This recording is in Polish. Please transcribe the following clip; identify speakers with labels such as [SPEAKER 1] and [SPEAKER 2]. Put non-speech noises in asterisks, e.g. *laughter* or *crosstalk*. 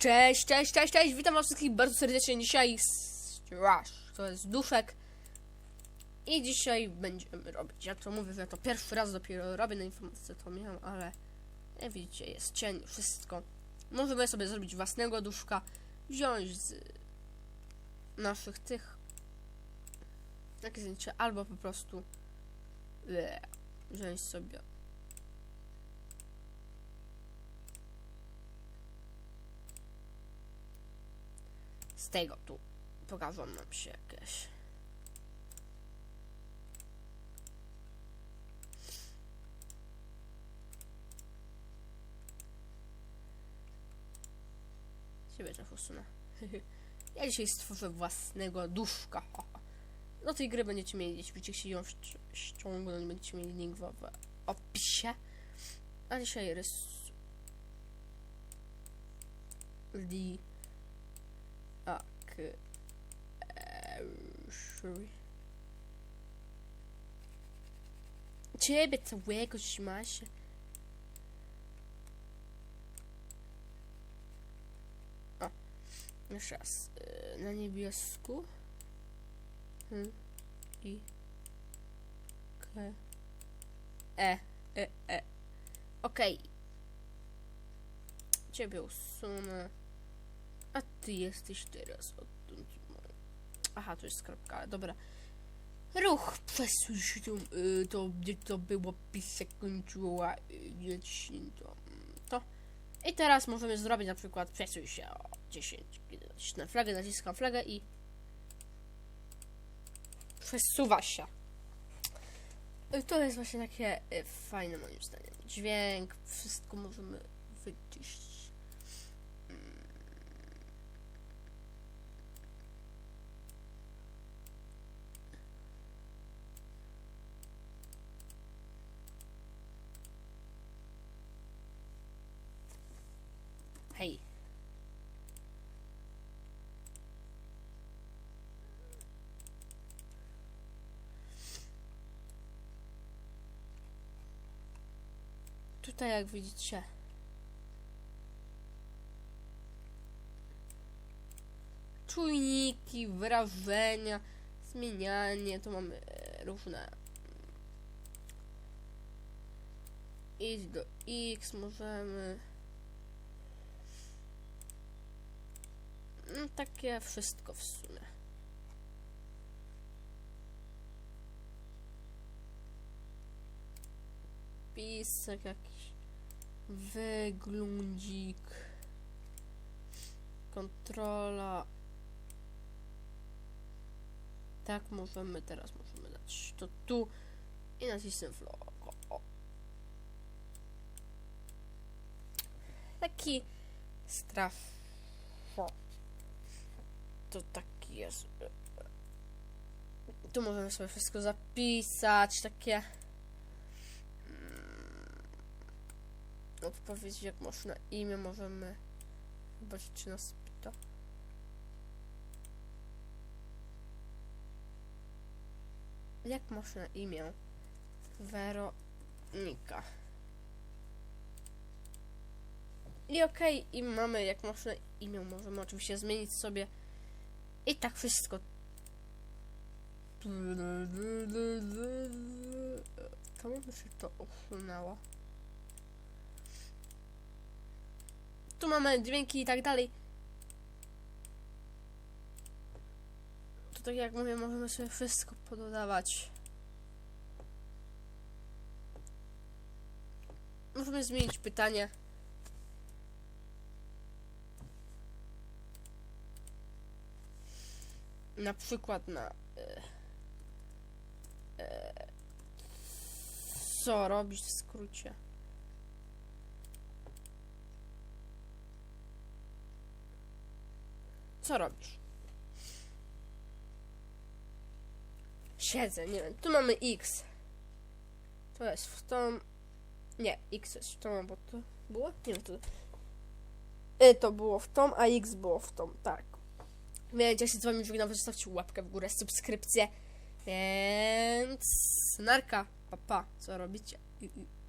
[SPEAKER 1] Cześć, cześć, cześć, cześć, witam was wszystkich bardzo serdecznie. Dzisiaj Strash, to jest duszek. I dzisiaj będziemy robić, ja to mówię, że to pierwszy raz dopiero robię na informację to miałem, ale jak widzicie, jest cień, wszystko. Możemy sobie zrobić własnego duszka, wziąć z naszych tych takie zdjęcie, albo po prostu bleh, wziąć sobie z tego tu pokażą nam się jakieś. Ciebie trochę *laughs* usunę. ja dzisiaj stworzę własnego duszka. *laughs* Do tej gry będziecie mieli, jeśli będziecie chcieli ją ści- ściągnąć, będziecie mieli link w opisie. A dzisiaj rys... Li... Ciebie całego się. O. Jeszcze raz. Yy, Na niebiesku. Hmm. I. K. E. E. E. Okej. Ciebie usunę. Ty jesteś teraz. Aha, to jest kropka, ale dobra. Ruch, przesuń y, to gdzie to było, pisek kończyła, y, to, to. I teraz możemy zrobić na przykład, przesuń się o 10, kiedy nacisnę flagę, naciskam flagę i przesuwa się. Y, To jest właśnie takie fajne moim zdaniem. Dźwięk, wszystko możemy wyczyścić. Tutaj jak widzicie. Czujniki, wyrażenia, zmienianie, tu mamy e, różne. Iść do X możemy. No, takie wszystko w sumie. Pisek jakiś. Wyglądzik. Kontrola. Tak możemy, teraz możemy dać to tu i nacisnę w logo. O. Taki straf to taki jest. Tu możemy sobie wszystko zapisać, takie. Odpowiedzieć jak można imię możemy. Zobaczyć czy nas pyta. Jak można imię? Weronika. I okej, i mamy jak można imię, możemy oczywiście zmienić sobie i tak wszystko. Czemu by się to usunęło? Tu mamy dźwięki i tak dalej. To tak jak mówię, możemy sobie wszystko pododawać. Możemy zmienić pytanie. na przykład na e, e, co robić w skrócie. Co robisz? Siedzę, nie wiem. Tu mamy X. To jest w tą. Nie, X jest w tą, bo to było? Nie wiem, to. Y, to było w tą, a X było w tą, tak. Więc się z wami żegnam, zostawcie łapkę w górę, subskrypcję. Więc narka, papa, co robicie?